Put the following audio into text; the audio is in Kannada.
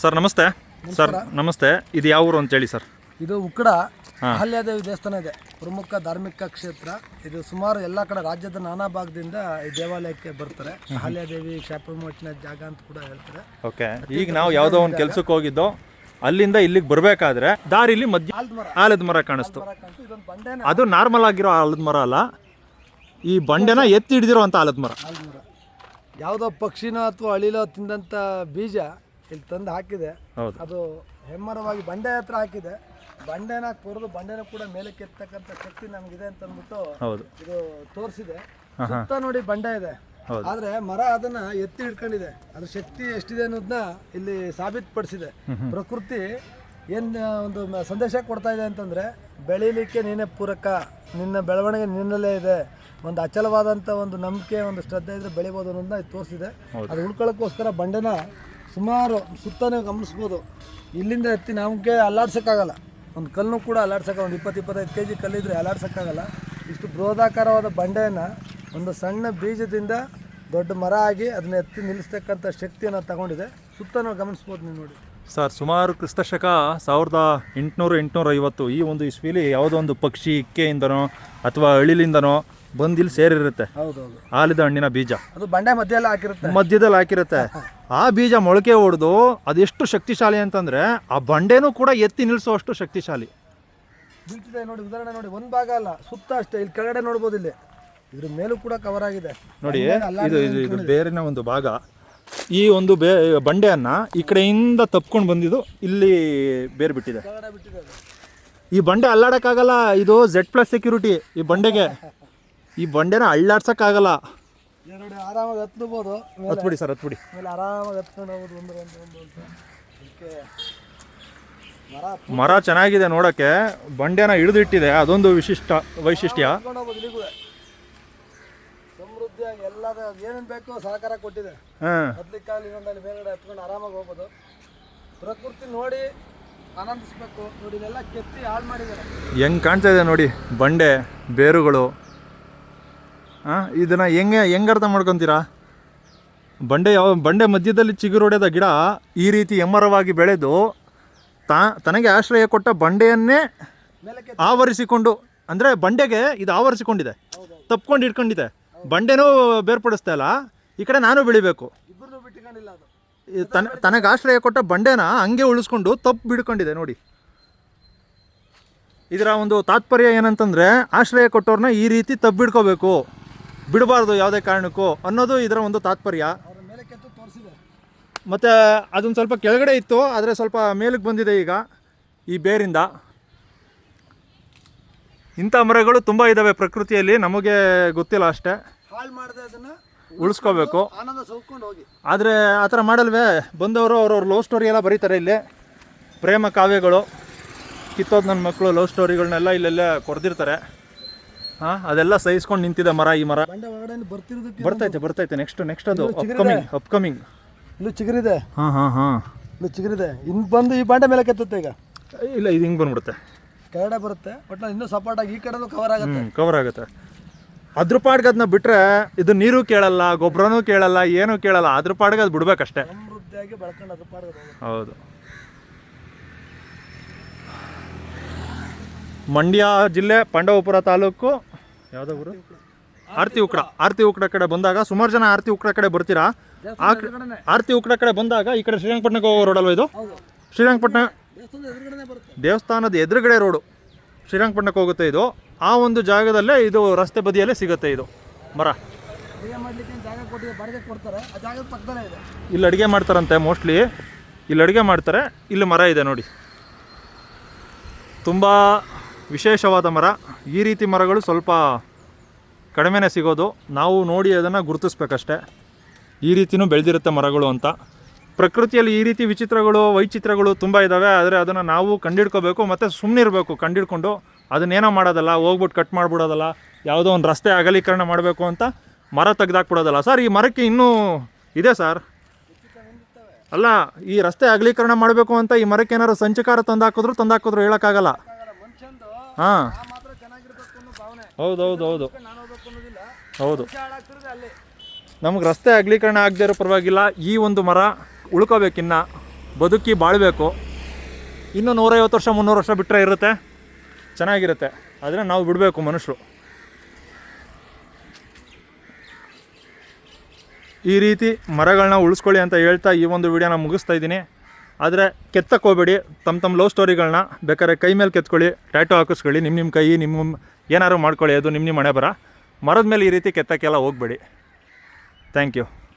ಸರ್ ನಮಸ್ತೆ. ಸರ್ ನಮಸ್ತೆ. ಇದು ಯಾವ ಊರು ಅಂತೇಳಿ ಸರ್? ಇದು ಉಕ್ಕಡ ಅಹಲ್ಯಾದೇವಿ ದೇವಸ್ಥಾನ ಇದೆ. ಪ್ರಮುಖ ಧಾರ್ಮಿಕ ಕ್ಷೇತ್ರ. ಇದು ಸುಮಾರು ಎಲ್ಲ ಕಡೆ ರಾಜ್ಯದ ನಾನಾ ಭಾಗದಿಂದ ಈ ದೇವಾಲಯಕ್ಕೆ ಬರ್ತಾರೆ. ಅಹಲ್ಯಾದೇವಿ ಶಾಪಮೋಚನ ಜಾಗ ಅಂತ ಕೂಡ ಹೇಳ್ತಾರೆ. ಓಕೆ. ಈಗ ನಾವು ಯಾವುದೋ ಒಂದು ಕೆಲ್ಸಕ್ಕೆ ಹೋಗಿದ್ದು ಅಲ್ಲಿಂದ ಇಲ್ಲಿಗೆ ಬರಬೇಕಾದ್ರೆ ದಾರಿಲಿ ಮಧ್ಯ ಆಲ್ದ ಮರ. ಕಾಣಿಸ್ತು. ಅದು ನಾರ್ಮಲ್ ಆಗಿರೋ ಆಲದ ಮರ ಅಲ್ಲ. ಈ ಬಂಡೆನ ಎತ್ತಿ ಹಿಡಿದಿರೋ ಅಂತ ಆಲ್ದ ಮರ. ಯಾವುದೋ ಪಕ್ಷಿನೋ ಅಥವಾ ಅಳಿಲೋ ತಿಂದಂಥ ಬೀಜ ಇಲ್ಲಿ ತಂದು ಹಾಕಿದೆ. ಹೌದು. ಅದು ಹೆಮ್ಮರವಾಗಿ ಬಂಡೆ ಹತ್ರ ಹಾಕಿದೆ. ಬಂಡೆನ ಕೊರೆದು ಬಂಡೆನ ಕೂಡ ಮೇಲಕ್ಕೆ ಎತ್ತಕ್ಕಂಥ ಶಕ್ತಿ ನಮ್ಗಿದೆ ಅಂತ ಅಂದ್ಬಿಟ್ಟು ಹೌದು. ಇದು ತೋರಿಸಿದೆ. ಸುತ್ತ ನೋಡಿ ಬಂಡೆ ಇದೆ. ಆದ್ರೆ ಮರ ಅದನ್ನ ಎತ್ತಿ ಹಿಡ್ಕೊಂಡಿದೆ. ಅದ್ರ ಶಕ್ತಿ ಎಷ್ಟಿದೆ ಅನ್ನೋದನ್ನ ಇಲ್ಲಿ ಸಾಬೀತುಪಡಿಸಿದೆ. ಪ್ರಕೃತಿ ಏನ್ ಒಂದು ಸಂದೇಶ ಕೊಡ್ತಾ ಇದೆ ಅಂತಂದ್ರೆ ಬೆಳೀಲಿಕ್ಕೆ ನೀನೇ ಪೂರಕ ನಿನ್ನ ಬೆಳವಣಿಗೆ ನಿನ್ನಲ್ಲೇ ಇದೆ. ಒಂದು ಅಚಲವಾದಂಥ ಒಂದು ನಂಬಿಕೆ ಒಂದು ಶ್ರದ್ಧೆ ಇದ್ರೆ ಬೆಳಿಬೋದು ಅನ್ನೋದನ್ನ ಇದು ತೋರಿಸಿದೆ. ಅದು ಉಳ್ಕೊಳ್ಳೋಕ್ಕೋಸ್ಕರ ಬಂಡೆನ ಸುಮಾರು ಸುತ್ತ ನೀವು ಗಮನಿಸ್ಬೋದು. ಇಲ್ಲಿಂದ ಎತ್ತಿ ನಮಗೆ ಅಲ್ಲಾಡ್ಸೋಕ್ಕಾಗಲ್ಲ. ಒಂದು ಕಲ್ಲು ಕೂಡ ಅಲ್ಲಾಡ್ಸೋಕೆ ಒಂದು ಇಪ್ಪತ್ತು ಇಪ್ಪತ್ತೈದು ಕೆ ಜಿ ಕಲ್ಲಿದ್ರೆ ಅಲ್ಲಾಡ್ಸೋಕ್ಕಾಗಲ್ಲ. ಇಷ್ಟು ಬೃಹದಾಕಾರವಾದ ಬಂಡೆಯನ್ನು ಒಂದು ಸಣ್ಣ ಬೀಜದಿಂದ ದೊಡ್ಡ ಮರ ಆಗಿ ಅದನ್ನ ಎತ್ತಿ ನಿಲ್ಲಿಸ್ತಕ್ಕಂಥ ಶಕ್ತಿಯನ್ನು ತಗೊಂಡಿದೆ. ಸುತ್ತ ನಾವು ಗಮನಿಸ್ಬೋದು ನೀವು ನೋಡಿ. ಸರ್ ಸುಮಾರು ಕ್ರಿಸ್ತಶಕ ಸಾವಿರದ ಎಂಟುನೂರು ಎಂಟುನೂರ ಐವತ್ತು ಈ ಒಂದು ಇಸ್ವಿಲಿ ಯಾವುದೋ ಒಂದು ಪಕ್ಷಿ ಇಕ್ಕೆಯಿಂದನೋ ಅಥವಾ ಅಳಿಲಿಂದನೋ ಬಂದು ಇಲ್ಲಿ ಸೇರಿರುತ್ತೆ. ಹೌದೌದು. ಆಲಿದ ಹಣ್ಣಿನ ಬೀಜ. ಅದು ಬಂಡೆ ಮಧ್ಯದಲ್ಲಿ ಹಾಕಿರುತ್ತೆ. ಮಧ್ಯದಲ್ಲಿ ಹಾಕಿರುತ್ತೆ. ಆ ಬೀಜ ಮೊಳಕೆ ಹೊಡೆದು ಅದೆಷ್ಟು ಶಕ್ತಿಶಾಲಿ ಅಂತಂದ್ರೆ ಆ ಬಂಡೆನೂ ಕೂಡ ಎತ್ತಿ ನಿಲ್ಲಿಸುವಷ್ಟು ಶಕ್ತಿಶಾಲಿ. ಬೀಳ್ತಿದೆ ನೋಡಿ ಉದಾಹರಣೆ ನೋಡಿ ಒಂದು ಭಾಗ ಅಲ್ಲ ಸುತ್ತ ಅಷ್ಟೇ ಇಲ್ಲಿ ಕೆಳಗಡೆ ನೋಡ್ಬೋದು ಇಲ್ಲಿ. ಇದ್ರ ಮೇಲೂ ಕೂಡ ಕವರ್ ಆಗಿದೆ. ನೋಡಿ ಇದು ಇದು ಇದು ಬೇರಿನ ಒಂದು ಭಾಗ. ಈ ಒಂದು ಬೇ ಬಂಡೆಯನ್ನು ಈ ಕಡೆಯಿಂದ ತಪ್ಕೊಂಡು ಬಂದಿದ್ದು ಇಲ್ಲಿ ಬೇರೆ ಬಿಟ್ಟಿದೆ. ಈ ಬಂಡೆ ಅಲ್ಲಾಡೋಕ್ಕಾಗಲ್ಲ ಇದು ಝೆಡ್ ಪ್ಲಸ್ ಸೆಕ್ಯೂರಿಟಿ ಈ ಬಂಡೆಗೆ. ಈ ಬಂಡೆನ ಅಳ್ಳಾಡ್ಸೋಕ್ಕಾಗಲ್ಲ ಆರಾಮಾಗಿ ಹತ್ಬೋದು ಹತ್ಬಿಡಿ ಸರ್ ಹತ್ಬಿಡಿ ಆರಾಮಾಗಿ ಹತ್ಕೊಂಡು ಹೋಗೋದು ಮರ ಚೆನ್ನಾಗಿದೆ ನೋಡಕ್ಕೆ. ಬಂಡೆನ ಹಿಡಿದಿಟ್ಟಿದೆ ಅದೊಂದು ವಿಶಿಷ್ಟ ವೈಶಿಷ್ಟ್ಯ. ಸಮೃದ್ಧಿಯಾಗಿ ಎಲ್ಲದ ಏನೇನು ಬೇಕೋ ಸಹಕಾರ ಕೊಟ್ಟಿದೆ. ಹಾಂ. ಹತ್ಲಿಕ್ಕಾಗಲಿ ಇನ್ನೊಂದಲ್ಲಿ ಮೇಲ್ಗಡೆ ಹತ್ಕೊಂಡು ಆರಾಮಾಗಿ ಹೋಗ್ಬೋದು. ಪ್ರಕೃತಿ ನೋಡಿ ಆನಂದಿಸ್ಬೇಕು. ನೋಡಿ ಇದೆಲ್ಲ ಕೆತ್ತಿ ಹಾಳು ಮಾಡಿದ್ದಾರೆ. ಹೆಂಗೆ ಕಾಣ್ತಾ ಇದೆ ನೋಡಿ ಬಂಡೆ ಬೇರುಗಳು. ಹಾಂ ಇದನ್ನು ಹೆಂಗೆ ಹೆಂಗೆ ಅರ್ಥ ಮಾಡ್ಕೊತೀರಾ? ಬಂಡೆ ಯಾವ ಬಂಡೆ ಮಧ್ಯದಲ್ಲಿ ಚಿಗುರೊಡೆದ ಗಿಡ ಈ ರೀತಿ ಎಮ್ಮರವಾಗಿ ಬೆಳೆದು ತಾ ತನಗೆ ಆಶ್ರಯ ಕೊಟ್ಟ ಬಂಡೆಯನ್ನೇ ಆವರಿಸಿಕೊಂಡು ಅಂದರೆ ಬಂಡೆಗೆ ಇದು ಆವರಿಸಿಕೊಂಡಿದೆ. ತಪ್ಕೊಂಡು ಇಟ್ಕೊಂಡಿದೆ. ಬಂಡೆನೂ ಬೇರ್ಪಡಿಸ್ತಾ ಇಲ್ಲ. ಈ ಕಡೆ ನಾನು ಬೆಳಿಬೇಕು. ಇಬ್ಬರನ್ನೂ ಬಿಟ್ಟುಕೊಂಡಿಲ್ಲ ಅದು. ಈ ತನ ತನಗೆ ಆಶ್ರಯ ಕೊಟ್ಟ ಬಂಡೆನ ಹಂಗೆ ಉಳಿಸ್ಕೊಂಡು ತಪ್ಪು ಬಿಡ್ಕೊಂಡಿದೆ ನೋಡಿ. ಇದರ ಒಂದು ತಾತ್ಪರ್ಯ ಏನಂತಂದರೆ ಆಶ್ರಯ ಕೊಟ್ಟವ್ರನ್ನ ಈ ರೀತಿ ತಪ್ಪು ಬಿಡ್ಕೋಬೇಕು. ಬಿಡಬಾರ್ದು ಯಾವುದೇ ಕಾರಣಕ್ಕೂ ಅನ್ನೋದು ಇದರ ಒಂದು ತಾತ್ಪರ್ಯ. ಅವ್ರ ಮೇಲೆ ಕೆತ್ತು ತೋರಿಸಿದೆ. ಮತ್ತು ಅದೊಂದು ಸ್ವಲ್ಪ ಕೆಳಗಡೆ ಇತ್ತು ಆದರೆ ಸ್ವಲ್ಪ ಮೇಲಕ್ಕೆ ಬಂದಿದೆ ಈಗ ಈ ಬೇರಿಂದ. ಇಂಥ ಮರಗಳು ತುಂಬ ಇದ್ದಾವೆ ಪ್ರಕೃತಿಯಲ್ಲಿ ನಮಗೆ ಗೊತ್ತಿಲ್ಲ ಅಷ್ಟೇ. ಹಾಳು ಮಾಡದೆ ಅದನ್ನ ಉಳಿಸ್ಕೋಬೇಕು. ಆನಂದ ಸೌಕೊಂಡು ಹೋಗಿ. ಆದರೆ ಆ ಥರ ಮಾಡಲ್ವೇ? ಬಂದವರು ಅವ್ರವ್ರ ಲವ್ ಸ್ಟೋರಿ ಎಲ್ಲ ಬರೀತಾರೆ ಇಲ್ಲಿ. ಪ್ರೇಮ ಕಾವ್ಯಗಳು. ಕಿತ್ತೋದು ನನ್ನ ಮಕ್ಕಳು ಲವ್ ಸ್ಟೋರಿಗಳನ್ನೆಲ್ಲ ಇಲ್ಲೆಲ್ಲ ಕೊರೆದಿರ್ತಾರೆ. ಹಾಂ ಅದೆಲ್ಲ ಸಹಿಸ್ಕೊಂಡು ನಿಂತಿದೆ ಮರ ಈ ಮರ. ಬಂಡೆ ಒಳಗಡೆ ಬರ್ತಿರೋದಕ್ಕೆ ಬರ್ತೈತೆ ಬರ್ತೈತೆ. ನೆಕ್ಸ್ಟ್ ನೆಕ್ಸ್ಟ್ ಅದು ಅಪ್ಕಮಿಂಗ್ ಅಪ್ಕಮಿಂಗ್ ಇಲ್ಲೂ ಚಿಗರಿದೆ. ಹಾಂ ಹಾಂ ಹಾಂ. ಇಲ್ಲೂ ಚಿಗುರಿದೆ. ಇನ್ನು ಬಂದು ಈ ಬಂಡೆ ಮೇಲೆ ಕೆತ್ತುತ್ತೆ ಈಗ. ಇಲ್ಲ ಇದು ಹಿಂಗೆ ಬಂದ್ಬಿಡುತ್ತೆ. ಕೆಳಗಡೆ ಬರುತ್ತೆ ಒಟ್ಟು ಇನ್ನೂ ಸಪೋರ್ಟ್ ಆಗಿ ಈ ಕಡೆನೂ ಕವರ್ ಆಗುತ್ತೆ. ಕವರ್ ಆಗುತ್ತೆ. ಅದ್ರ ಪಾಡ್ಗೆ ಅದನ್ನ ಬಿಟ್ರೆ ಇದು ನೀರು ಕೇಳಲ್ಲ ಗೊಬ್ಬರನೂ ಕೇಳಲ್ಲ ಏನೂ ಕೇಳಲ್ಲ ಅದ್ರ ಪಾಡ್ಗೆ ಅದು ಬಿಡ್ಬೇಕಷ್ಟೇ. ಸಮೃದ್ಧಿಯಾಗಿ ಬೆಳ್ಕೊಂಡು ಅದ್ರ ಪಾಡ್ಗೆ ಅದು ಹೋಗುತ್ತೆ. ಹೌದು. ಮಂಡ್ಯ ಜಿಲ್ಲೆ ಪಾಂಡವಪುರ ತಾಲೂಕು ಯಾವುದೋ ಊರು? ಆರ್ತಿ ಉಕ್ಕಡ ಆರ್ತಿ ಉಕ್ಕಡ ಕಡೆ ಬಂದಾಗ ಸುಮಾರು ಜನ ಆರ್ತಿ ಉಕ್ಕಡ ಕಡೆ ಬರ್ತೀರಾ? ಆ ಆರ್ತಿ ಉಕ್ಕಡ ಕಡೆ ಬಂದಾಗ ಈ ಕಡೆ ಶ್ರೀರಂಗಪಟ್ಟಣಕ್ಕೆ ಹೋಗೋ ರೋಡಲ್ವ ಇದು? ಹೌದು. ಶ್ರೀರಂಗಪಟ್ಟಣ ದೇವಸ್ಥಾನದ ಎದುರುಗಡೆ ರೋಡು ಶ್ರೀರಂಗಪಟ್ಟಣಕ್ಕೆ ಹೋಗುತ್ತೆ ಇದು. ಆ ಒಂದು ಜಾಗದಲ್ಲೇ ಇದು ರಸ್ತೆ ಬದಿಯಲ್ಲೇ ಸಿಗುತ್ತೆ ಇದು. ಮರ. ಇಲ್ಲಿ ಅಡುಗೆ ಮಾಡ್ತಾರಂತೆ ಮೋಸ್ಟ್ಲಿ ಇಲ್ಲಿ ಅಡುಗೆ ಮಾಡ್ತಾರೆ. ಇಲ್ಲಿ ಮರ ಇದೆ ನೋಡಿ. ತುಂಬ ವಿಶೇಷವಾದ ಮರ. ಈ ರೀತಿ ಮರಗಳು ಸ್ವಲ್ಪ ಕಡಿಮೆನೇ ಸಿಗೋದು. ನಾವು ನೋಡಿ ಅದನ್ನು ಗುರುತಿಸ್ಬೇಕಷ್ಟೆ. ಈ ರೀತಿಯೂ ಬೆಳೆದಿರುತ್ತೆ ಮರಗಳು ಅಂತ. ಪ್ರಕೃತಿಯಲ್ಲಿ ಈ ರೀತಿ ವಿಚಿತ್ರಗಳು, ವೈಚಿತ್ರಗಳು ತುಂಬ ಇದ್ದಾವೆ ಆದರೆ ಅದನ್ನು ನಾವು ಕಂಡಿಡ್ಕೋಬೇಕು, ಮತ್ತು ಸುಮ್ಮನಿರಬೇಕು ಕಂಡಿಡ್ಕೊಂಡು. ಅದನ್ನೇನೋ ಮಾಡೋದಲ್ಲ ಹೋಗ್ಬಿಟ್ಟು ಕಟ್ ಮಾಡಿಬಿಡೋದಲ್ಲ, ಯಾವುದೋ ಒಂದು ರಸ್ತೆ ಅಗಲೀಕರಣ ಮಾಡಬೇಕು ಅಂತ ಮರ ತೆಗೆದಾಕ್ಬಿಡೋದಲ್ಲ. ಸರ್, ಈ ಮರಕ್ಕೆ ಇನ್ನೂ ಇದೆ ಸರ್? ಅಲ್ಲ, ಈ ರಸ್ತೆ ಅಗಲೀಕರಣ ಮಾಡಬೇಕು ಅಂತ ಈ ಮರಕ್ಕೆ ಏನಾದ್ರು ಸಂಚಕಾರ ತಂದಾಕಿದ್ರು ತಂದಾಕಿದ್ರು ಹೇಳೋಕ್ಕಾಗಲ್ಲ. ಹಾಂ. ಹೌದು ಹೌದು ಹೌದು. ಹೌದು. ನಮಗೆ ರಸ್ತೆ ಅಗಲೀಕರಣ ಆಗದೇ ಇರೋ ಪರವಾಗಿಲ್ಲ. ಈ ಒಂದು ಮರ ಉಳ್ಕೋಬೇಕಿನ್ನ, ಬದುಕಿ ಬಾಳಬೇಕು. ಇನ್ನೂ ನೂರೈವತ್ತು ವರ್ಷ, ಮುನ್ನೂರು ವರ್ಷ ಬಿಟ್ಟರೆ ಇರುತ್ತೆ. ಚೆನ್ನಾಗಿರುತ್ತೆ. ಆದರೆ ನಾವು ಬಿಡಬೇಕು ಮನುಷ್ಯರು ಈ ರೀತಿ ಮರಗಳನ್ನ ಉಳಿಸ್ಕೊಳ್ಳಿ ಅಂತ ಹೇಳ್ತಾ ಈ ಒಂದು ವಿಡಿಯೋನ ಮುಗಿಸ್ತಾ ಇದ್ದೀನಿ. ಆದರೆ ಕೆತ್ತಕ್ಕೆ ಹೋಗ್ಬೇಡಿ. ತಮ್ಮ ತಮ್ಮ ಲವ್ ಸ್ಟೋರಿಗಳನ್ನ ಬೇಕಾದ್ರೆ ಕೈ ಮೇಲೆ ಕೆತ್ಕೊಳ್ಳಿ, ಟ್ಯಾಟೋ ಹಾಕಿಸ್ಕೊಳ್ಳಿ. ನಿಮ್ಮ ನಿಮ್ಮ ಕೈ ನಿಮ್ಮ ಏನಾದ್ರು ಮಾಡ್ಕೊಳ್ಳಿ. ಅದು ನಿಮ್ಮ ನಿಮ್ಮ ಮನೆ ಬರ ಮರದ ಮೇಲೆ ಈ ರೀತಿ ಕೆತ್ತಕ್ಕೆಲ್ಲ ಹೋಗಬೇಡಿ. Thank you.